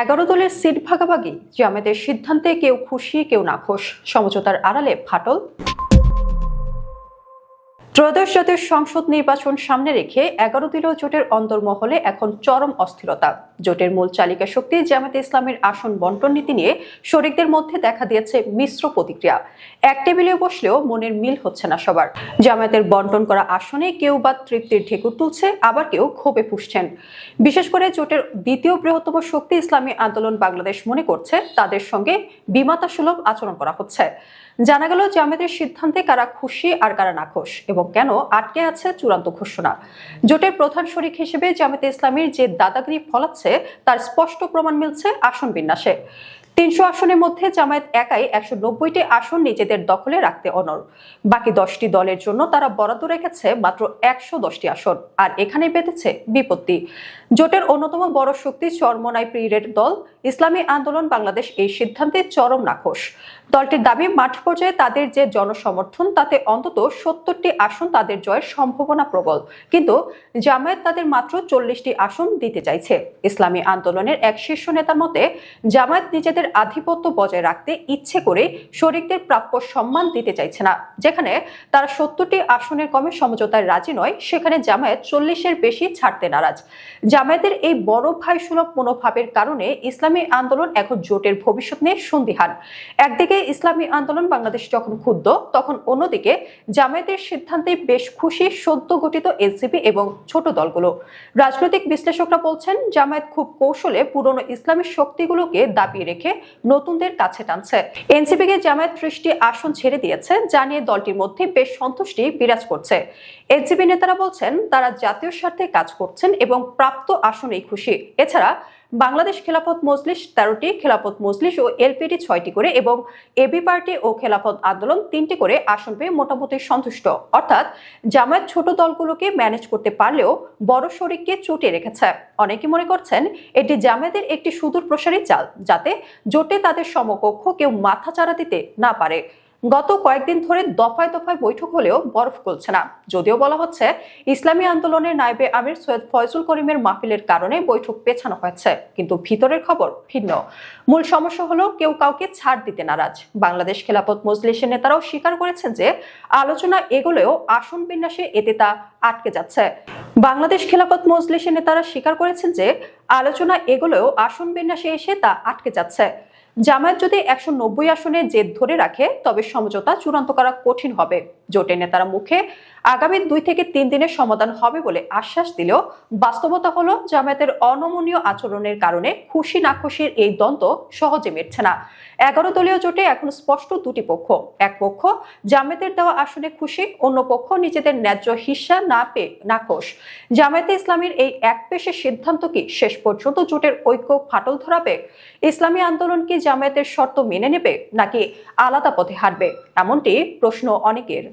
এগারো দলের সিট ভাগাভাগি জামায়াতের সিদ্ধান্তে কেউ খুশি, কেউ নাখোশ। সমঝোতার আড়ালে ফাটল। ত্রয়োদশ জাতীয় সংসদ নির্বাচন সামনে রেখে এগারো দলীয় জোটের অন্তর্মহলে এখন চরম অস্থিরতা। জোটের মূল চালিকা শক্তি জামায়াতে ইসলামের আসন বন্টন নীতি নিয়ে শরিকদের মধ্যে দেখা দিয়েছে মিশ্র প্রতিক্রিয়া। এক টেবিলে বসলেও মনের মিল হচ্ছে না সবার। জামায়াতের বন্টন করা আসনে কেউ বা তৃপ্তির ঢেকুর তুলছে, আবার কেউ ক্ষোভে ফুসছেন। বিশেষ করে জোটের দ্বিতীয় বৃহত্তম শক্তি ইসলামী আন্দোলন বাংলাদেশ মনে করছে, তাদের সঙ্গে বিমাতা সুলভ আচরণ করা হচ্ছে। জানা গেল জামায়াতের সিদ্ধান্তে কারা খুশি আর কারা নাখোশ, এবং কেন আটকে আছে চূড়ান্ত ঘোষণা। জোটের প্রধান শরিক হিসেবে জামায়াতে ইসলামীর যে দাদাগিরি ফলাচ্ছে তার স্পষ্ট প্রমাণ মিলছে আসন বিন্যাসে। তিনশো আসনের মধ্যে জামায়াত একাই একশো নব্বইটি আসন নিজেদের দখলে রাখতে অনর বাকি দশটি দলের জন্য তারা বরাদ্দ রেখেছে মাত্র একশো দশটি আসন, আর এখানে পেতেছে বিপত্তি। জোটের অন্যতম বড় শক্তি চরমনাই পীরের দল, ইসলামী আন্দোলন, বাংলাদেশ এই সিদ্ধান্তে চরম নাখোশ। দলটির দাবি, মাঠ পর্যায়ে তাদের যে জনসমর্থন, তাতে অন্তত সত্তরটি আসন তাদের জয়ের সম্ভাবনা প্রবল। কিন্তু জামায়াত তাদের মাত্র চল্লিশটি আসন দিতে চাইছে। ইসলামী আন্দোলনের এক শীর্ষ নেতার মতে, জামায়াত নিজেদের আধিপত্য বজায় রাখতে ইচ্ছে করে শরিকদের প্রাপ্য সম্মান দিতে চাইছে না, যেখানে তারা সত্তরটি আসনের কমে সমঝোতায় রাজি নয়, সেখানে জামায়াত চল্লিশের বেশি ছাড়তে নারাজ। জামায়াতের এই বড় ভাই সুলভ মনোভাবের কারণে ইসলামী আন্দোলন এখন জোটের ভবিষ্যৎ নিয়ে সন্দিহান। একদিকে ইসলামী আন্দোলন বাংলাদেশ যখন ক্ষুব্ধ, তখন অন্যদিকে জামায়াতের সিদ্ধান্তে বেশ খুশি সদ্য গঠিত এনসিপি এবং ছোট দলগুলো। রাজনৈতিক বিশ্লেষকরা বলছেন, জামায়াত খুব কৌশলে পুরনো ইসলামী শক্তিগুলোকে দাবিয়ে রেখে নতুনদের কাছে টানছে। এনসিপিকে জামায়াত ত্রিশটি আসন ছেড়ে দিয়েছে, যা নিয়ে দলটির মধ্যে বেশ সন্তুষ্টি বিরাজ করছে। এনসিপি নেতারা বলছেন, তারা জাতীয় স্বার্থে কাজ করছেন এবং প্রাপ্ত আসনেই খুশি। এছাড়া বাংলাদেশ খেলাফত মজলিস তেরোটি, খেলাফত মজলিস ও এলপিটি ছয়টি করে এবং এবি পার্টি ও খেলাফত আন্দোলন তিনটি করে আসন পেয়ে মোটামুটি সন্তুষ্ট। অর্থাৎ জামায়াত ছোট দলগুলোকে ম্যানেজ করতে পারলেও বড় শরিককে চুটিয়ে রেখেছে। অনেকে মনে করছেন এটি জামায়াতের একটি সুদূর প্রসারী চাল, যাতে জোটে তাদের সমকক্ষ কেউ মাথা চাড়া দিতে না পারে। গত কয়েকদিন ধরে দফায় দফায় বৈঠক হলেও বরফ গলছে না। যদিও বলা হচ্ছে, ইসলামী আন্দোলনের নাইবে আমির সৈয়দ ফয়জুল করিমের মাহফিলের কারণে বৈঠক পেছানো হয়েছে, কিন্তু ভিতরের খবর ভিন্ন। মূল সমস্যা হলো কেউ কাউকে ছাড় দিতে নারাজ। বাংলাদেশ খেলাপথ মজলিসের নেতারাও স্বীকার করেছেন যে, আলোচনা এগোলেও আসন বিন্যাসে এতে তা আটকে যাচ্ছে। বাংলাদেশ খেলাপথ মজলিসের নেতারা স্বীকার করেছেন যে, আলোচনা এগোলেও আসন বিন্যাসে এসে তা আটকে যাচ্ছে। জামায়াত যদি একশো নব্বই আসনে জেদ ধরে রাখে, তবে সমঝোতা চূড়ান্ত করা কঠিন হবে। জোটের নেতারা মুখে আগামী দুই থেকে তিন দিনের সমাধান হবে বলে আশ্বাস দিলেও বাস্তবতা হলো জামায়াতের অনমনীয় আচরণের কারণে খুশি না খুশির এই দ্বন্দ্ব সহজে মিটছে না। এগারো দলীয় জোটে এখন স্পষ্ট দুটি পক্ষ। এক পক্ষ জামায়াতের দেওয়া আসনে খুশি, অন্য পক্ষ নিজেদের ন্যায্য হিস্সা না পেয়ে নাখোশ। জামায়াতে ইসলামীর এই এক পেশের সিদ্ধান্ত কি শেষ পর্যন্ত জোটের ঐক্য ফাটল ধরাবে? ইসলামী আন্দোলন কি জামায়াতের শর্ত মেনে নেবে নাকি আলাদা পথে হাঁটবে? এমনটি প্রশ্ন অনেকের।